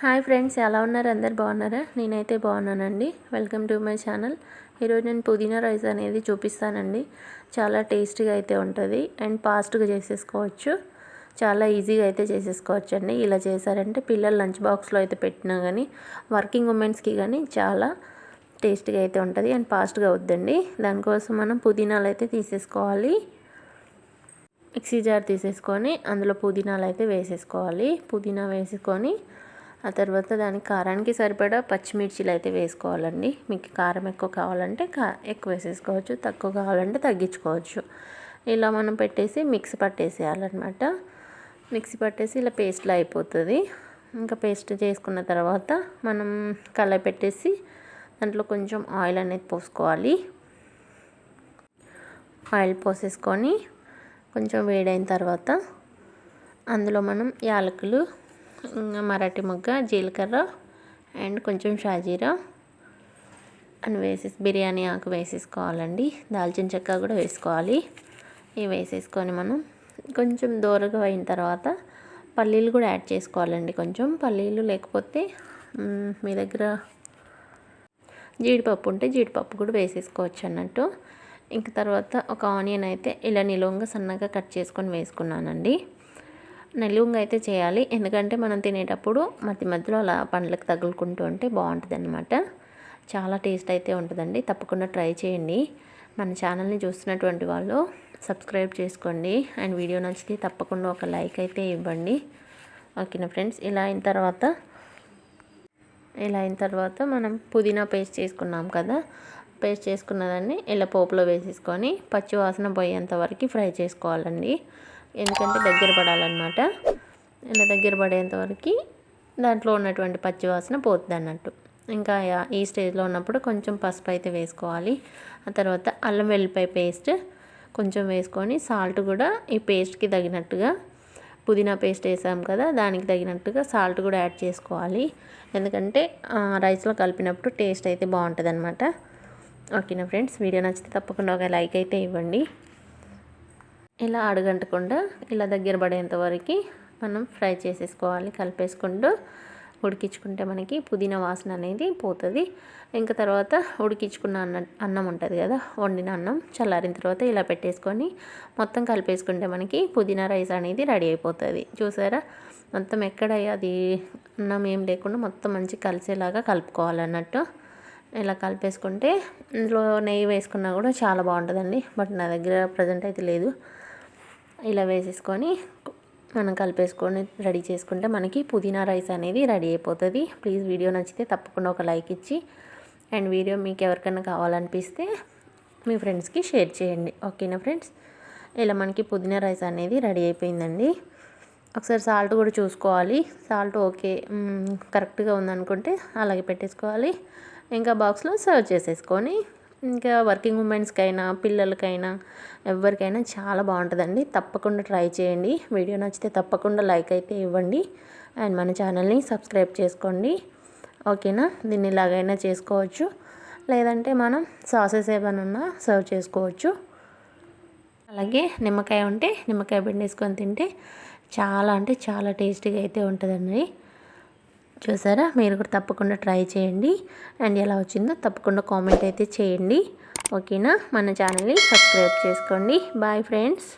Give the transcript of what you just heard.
Hi friends ఎలా ఉన్నారు? అందరు బాగున్నారా? నేనైతే బాగున్నానండి. Welcome to my channel. ఈరోజు నేను పుదీనా రైస్ అనేది చూపిస్తానండి. చాలా టేస్టీగా అయితే ఉంటుంది అండ్ ఫాస్ట్గా చేసేసుకోవచ్చు. చాలా ఈజీగా అయితే చేసేసుకోవచ్చు అండి ఇలా చేశారంటే పిల్లలు లంచ్ బాక్స్లో అయితే పెట్టినా కానీ వర్కింగ్ ఉమెన్స్కి కానీ చాలా టేస్టీగా అయితే ఉంటుంది అండ్ ఫాస్ట్గా అవుద్దండి. దానికోసం మనం పుదీనాలు అయితే తీసేసుకోవాలి. మిక్సీ జార్ తీసేసుకొని అందులో పుదీనాలు అయితే వేసేసుకోవాలి. పుదీనా వేసుకొని ఆ తర్వాత దానికి కారానికి సరిపడా పచ్చిమిర్చిలు అయితే వేసుకోవాలండి. మీకు కారం ఎక్కువ కావాలంటే కా ఎక్కువ వేసేసుకోవచ్చు. తక్కువ కావాలంటే తగ్గించుకోవచ్చు. ఇలా మనం పెట్టేసి మిక్సీ పట్టేసేయాలన్నమాట. మిక్సీ పట్టేసి ఇలా పేస్ట్లో అయిపోతుంది. ఇంకా పేస్ట్ చేసుకున్న తర్వాత మనం కళాయి పెట్టేసి దాంట్లో కొంచెం ఆయిల్ అనేది పోసుకోవాలి. ఆయిల్ పోసేసుకొని కొంచెం వేడైన తర్వాత అందులో మనం యాలకులు మరాఠీ మొగ్గ జీలకర్ర అండ్ కొంచెం షాజీరా. అని వేసేసి బిర్యానీ ఆకు వేసేసుకోవాలండి. దాల్చిన చెక్క కూడా వేసుకోవాలి. ఇవి వేసేసుకొని మనం కొంచెం దూరగా అయిన తర్వాత పల్లీలు కూడా యాడ్ చేసుకోవాలండి కొంచెం. పల్లీలు లేకపోతే మీ దగ్గర జీడిపప్పు ఉంటే జీడిపప్పు కూడా వేసేసుకోవచ్చు అన్నట్టు. ఇంక తర్వాత ఒక ఆనియన్ అయితే ఇలా నిలువంగా సన్నగా కట్ చేసుకొని వేసుకున్నానండి. నిలువుగా అయితే చేయాలి. ఎందుకంటే మనం తినేటప్పుడు మధ్య మధ్యలో అలా పండ్లకు తగులుకుంటూ ఉంటే బాగుంటుంది అనమాట చాలా టేస్ట్ అయితే ఉంటుందండి. తప్పకుండా ట్రై చేయండి. మన ఛానల్ని చూస్తున్నటువంటి వాళ్ళు సబ్స్క్రైబ్ చేసుకోండి. అండ్ వీడియో నచ్చితే తప్పకుండా ఒక లైక్ అయితే ఇవ్వండి. ఓకేనా ఫ్రెండ్స్? ఇలా అయిన తర్వాత ఇలా అయిన తర్వాత మనం పుదీనా పేస్ట్ చేసుకున్నాం కదా? పేస్ట్ చేసుకున్నదాన్ని ఇలా పోపులో వేసేసుకొని పచ్చి వాసన పోయేంత వరకు ఫ్రై చేసుకోవాలండి. ఎందుకంటే దగ్గర పడాలన్నమాట. ఇలా దగ్గర పడేంతవరకు దాంట్లో ఉన్నటువంటి పచ్చివాసన పోతుంది అన్నట్టు ఇంకా ఈ స్టేజ్లో ఉన్నప్పుడు కొంచెం పసుపు అయితే వేసుకోవాలి. ఆ తర్వాత అల్లం వెల్లిపాయ పేస్ట్ కొంచెం వేసుకొని సాల్ట్ కూడా ఈ పేస్ట్కి తగినట్టుగా పుదీనా పేస్ట్ వేసాం కదా దానికి తగినట్టుగా సాల్ట్ కూడా యాడ్ చేసుకోవాలి. ఎందుకంటే రైస్లో కలిపినప్పుడు టేస్ట్ అయితే బాగుంటుంది అనమాట ఓకేనా ఫ్రెండ్స్? వీడియో నచ్చితే తప్పకుండా ఒక లైక్ అయితే ఇవ్వండి. ఇలా అడగంటకుండా ఇలా దగ్గర పడేంత వరకు మనం ఫ్రై చేసేసుకోవాలి. కలిపేసుకుంటూ ఉడికించుకుంటే మనకి పుదీనా వాసన అనేది పోతుంది. ఇంకా తర్వాత ఉడికించుకున్న అన్న అన్నం ఉంటుంది కదా వండిన అన్నం చల్లారిన తర్వాత ఇలా పెట్టేసుకొని మొత్తం కలిపేసుకుంటే మనకి పుదీనా రైస్ అనేది రెడీ అయిపోతుంది. చూసారా? మొత్తం ఎక్కడ అది అన్నం ఏం లేకుండా మొత్తం మంచి కలిసేలాగా కలుపుకోవాలన్నట్టు. ఇలా కలిపేసుకుంటే ఇందులో నెయ్యి వేసుకున్నా కూడా చాలా బాగుంటుందండి. బట్ నా దగ్గర ప్రజెంట్ అయితే లేదు. ఇలా వేసేసుకొని మనం కలిపేసుకొని రెడీ చేసుకుంటే మనకి పుదీనా రైస్ అనేది రెడీ అయిపోతుంది. ప్లీజ్ వీడియో నచ్చితే తప్పకుండా ఒక లైక్ ఇచ్చి అండ్ వీడియో మీకు ఎవరికైనా కావాలనిపిస్తే మీ ఫ్రెండ్స్కి షేర్ చేయండి. ఓకేనా ఫ్రెండ్స్? ఇలా మనకి పుదీనా రైస్ అనేది రెడీ అయిపోయిందండి. ఒకసారి సాల్ట్ కూడా చూసుకోవాలి. సాల్ట్ ఓకే కరెక్ట్గా ఉందనుకుంటే అలాగే పెట్టేసుకోవాలి. ఇంకా బాక్స్లో సర్వ్ చేసేసుకొని ఇంకా వర్కింగ్ ఉమెన్స్కైనా పిల్లలకైనా ఎవరికైనా చాలా బాగుంటుందండి. తప్పకుండా ట్రై చేయండి. వీడియో నచ్చితే తప్పకుండా లైక్ అయితే ఇవ్వండి. అండ్ మన ఛానల్ని సబ్స్క్రైబ్ చేసుకోండి. ఓకేనా? దీన్ని ఇలాగైనా చేసుకోవచ్చు. లేదంటే మనం సాసెస్ ఏమైనా సర్వ్ చేసుకోవచ్చు. అలాగే నిమ్మకాయ ఉంటే నిమ్మకాయ పిండేసుకొని తింటే చాలా అంటే చాలా టేస్టీగా అయితే ఉంటుందండి. చూసారా? మీరు కూడా తప్పకుండా ట్రై చేయండి. అండ్ ఎలా వచ్చిందో తప్పకుండా కామెంట్ అయితే చేయండి. ఓకేనా? మన ఛానల్ని సబ్స్క్రైబ్ చేసుకోండి. Bye friends.